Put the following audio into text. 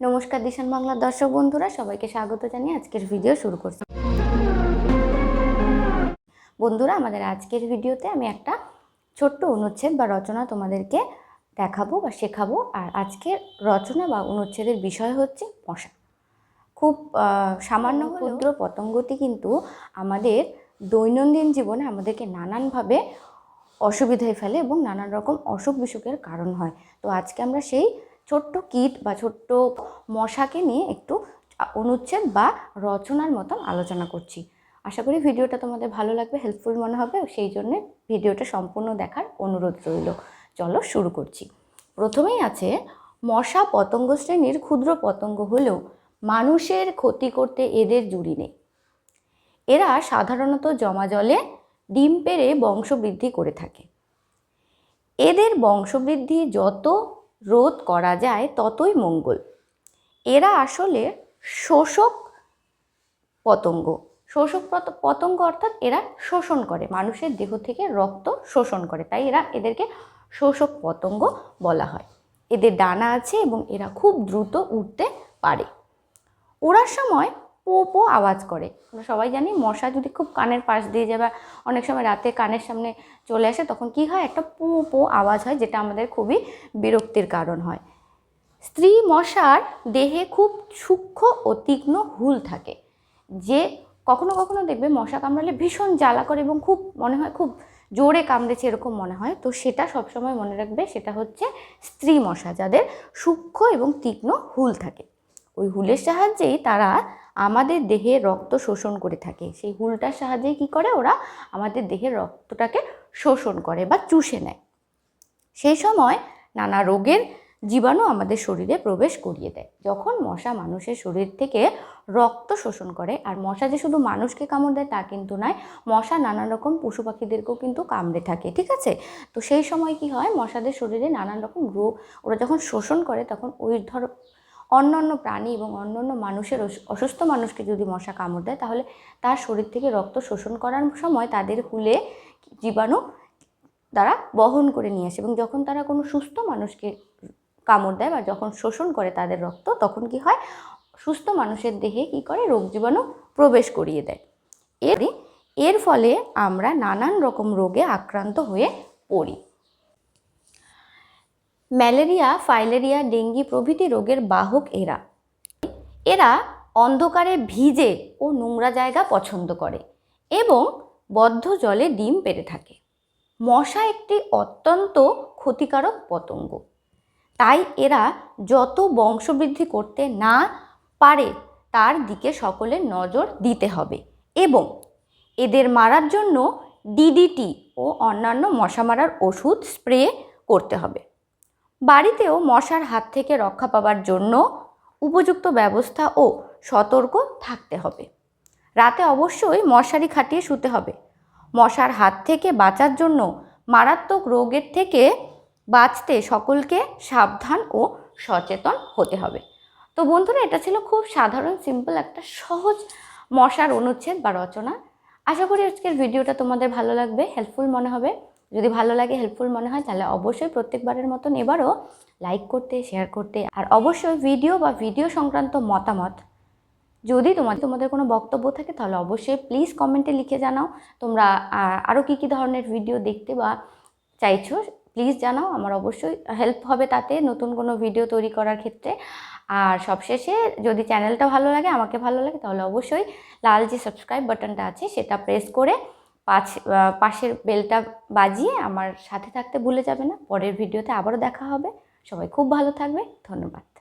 নমস্কার দিশান বাংলার দর্শক বন্ধুরা সবাইকে স্বাগত জানিয়ে আজকের ভিডিও শুরু করছি। বন্ধুরা আমাদের আজকের ভিডিওতে আমি একটা ছোট্ট অনুচ্ছেদ বা রচনা তোমাদেরকে দেখাবো বা শেখাবো। আর আজকের রচনা বা অনুচ্ছেদের বিষয় হচ্ছে মশা। খুব সামান্য ক্ষুদ্র পতঙ্গটি কিন্তু আমাদের দৈনন্দিন জীবনে আমাদেরকে নানানভাবে অসুবিধায় ফেলে এবং নানান রকম অসুখ বিসুখের কারণ হয়। তো আজকে আমরা সেই ছোট্ট কীট বা ছোট্ট মশাকে নিয়ে একটু অনুচ্ছেদ বা রচনার মতন আলোচনা করছি। আশা করি ভিডিওটা তোমাদের ভালো লাগবে হেল্পফুল মনে হবে, সেই জন্য ভিডিওটা সম্পূর্ণ দেখার অনুরোধ রইল। চলো শুরু করছি। প্রথমেই আছে, মশা পতঙ্গ শ্রেণির ক্ষুদ্র পতঙ্গ হলেও মানুষের ক্ষতি করতে এদের জুড়ি নেই। এরা সাধারণত জমা জলে ডিম পেড়ে বংশবৃদ্ধি করে থাকে। এদের বংশবৃদ্ধি যত রোধ করা যায় ততই মঙ্গল। এরা আসলে শোষক পতঙ্গ। শোষক পতঙ্গ অর্থাৎ এরা শোষণ করে। মানুষের দেহ থেকে রক্ত শোষণ করে। তাই এরা এদেরকে শোষক পতঙ্গ বলা হয়। এদের ডানা আছে এবং এরা খুব দ্রুত উঠতে পারে। ওড়ার সময় পো পো আওয়াজ করে। আমরা সবাই জানি মশা যদি খুব কানের পাশ দিয়ে যায় বা অনেক সময় রাতে কানের সামনে চলে আসে, তখন কি হয়? একটা পো পো আওয়াজ হয়, যেটা আমাদের খুবই বিরক্তির কারণ হয়। স্ত্রী মশার দেহে খুব সূক্ষ্ম ও তীক্ষ্ণ হুল থাকে, যে কখনো কখনো দেখবে মশা কামড়ালে ভীষণ জ্বালা করে এবং খুব মনে হয় খুব জোরে কামড়েছে এরকম মনে হয়। তো সেটা সবসময় মনে রাখবে, সেটা হচ্ছে স্ত্রী মশা, যাদের সূক্ষ্ম এবং তীক্ষ্ণ হুল থাকে। ওই হুলের সাহায্যেই তারা আমাদের দেহে রক্ত শোষণ করে থাকে। সেই হুলটার সাহায্যে কি করে? ওরা আমাদের দেহের রক্তটাকে শোষণ করে বা চুষে নেয়। সেই সময় নানা রোগের জীবাণু আমাদের শরীরে প্রবেশ করিয়ে দেয়। যখন মশা মানুষের শরীর থেকে রক্ত শোষণ করে, আর মশা যে শুধু মানুষকে কামড় দেয় তা কিন্তু নয়, মশা নানা রকম পশু পাখিদেরকেও কিন্তু কামড়ে থাকে, ঠিক আছে? তো সেই সময় কি হয়? মশাদের শরীরে নানান রকম রোগ, ওরা যখন শোষণ করে, তখন ওই ধর অন্যান্য প্রাণী এবং অন্যান্য মানুষের অসু- অসুস্থ মানুষকে যদি মশা কামড় দেয়, তাহলে তার শরীর থেকে রক্ত শোষণ করার সময় তাদের হুলে জীবাণু তারা বহন করে নিয়ে আসে এবং যখন তারা কোনো সুস্থ মানুষকে কামড় দেয় বা যখন শোষণ করে তাদের রক্ত, তখন কি হয়? সুস্থ মানুষের দেহে কি করে? রোগ জীবাণু প্রবেশ করিয়ে দেয়। এর এর ফলে আমরা নানান রকম রোগে আক্রান্ত হয়ে পড়ি। ম্যালেরিয়া, ফাইলেরিয়া, ডেঙ্গি প্রভৃতি রোগের বাহক এরা। এরা অন্ধকারে ভিজে ও নোংরা জায়গা পছন্দ করে এবং বদ্ধ জলে ডিম পেড়ে থাকে। মশা একটি অত্যন্ত ক্ষতিকারক পতঙ্গ। তাই এরা যত বংশবৃদ্ধি করতে না পারে, তার দিকে সকলের নজর দিতে হবে এবং এদের মারার জন্য ডিডিটি ও অন্যান্য মশা মারার ওষুধ স্প্রে করতে হবে। বাড়িতেও মশার হাত থেকে রক্ষা পাওয়ার জন্য উপযুক্ত ব্যবস্থা ও সতর্ক থাকতে হবে। রাতে অবশ্যই মশারি খাটিয়ে শুতে হবে। মশার হাত থেকে বাঁচার জন্য মারাত্মক রোগের থেকে বাঁচতে সকলকে সাবধান ও সচেতন হতে হবে। তো বন্ধুরা, এটা ছিল খুব সাধারণ সিম্পল একটা সহজ মশার অনুচ্ছেদ বা রচনা। আশা করি আজকের ভিডিওটা তোমাদের ভালো লাগবে হেল্পফুল মনে হবে। যদি ভালো লাগে হেল্পফুল মনে হয়, তাহলে অবশ্যই প্রত্যেকবারের মতন এবারও লাইক করতে শেয়ার করতে আর অবশ্যই ভিডিও বা ভিডিও সংক্রান্ত মতামত যদি তোমার তোমাদের কোনো বক্তব্য থাকে, তাহলে অবশ্যই প্লিজ কমেন্টে লিখে জানাও। তোমরা আরও কী কী ধরনের ভিডিও দেখতে বা চাইছো প্লিজ জানাও। আমার অবশ্যই হেল্প হবে তাতে নতুন কোনো ভিডিও তৈরি করার ক্ষেত্রে। আর সবশেষে যদি চ্যানেলটা ভালো লাগে, আমাকে ভালো লাগে, তাহলে অবশ্যই লাল যে সাবস্ক্রাইব বাটনটা আছে, সেটা প্রেস করে পাঁচ পাশের বেলটা বাজিয়ে আমার সাথে থাকতে ভুলে যাবে না। পরের ভিডিওতে আবারও দেখা হবে। সবাই খুব ভালো থাকবে। ধন্যবাদ।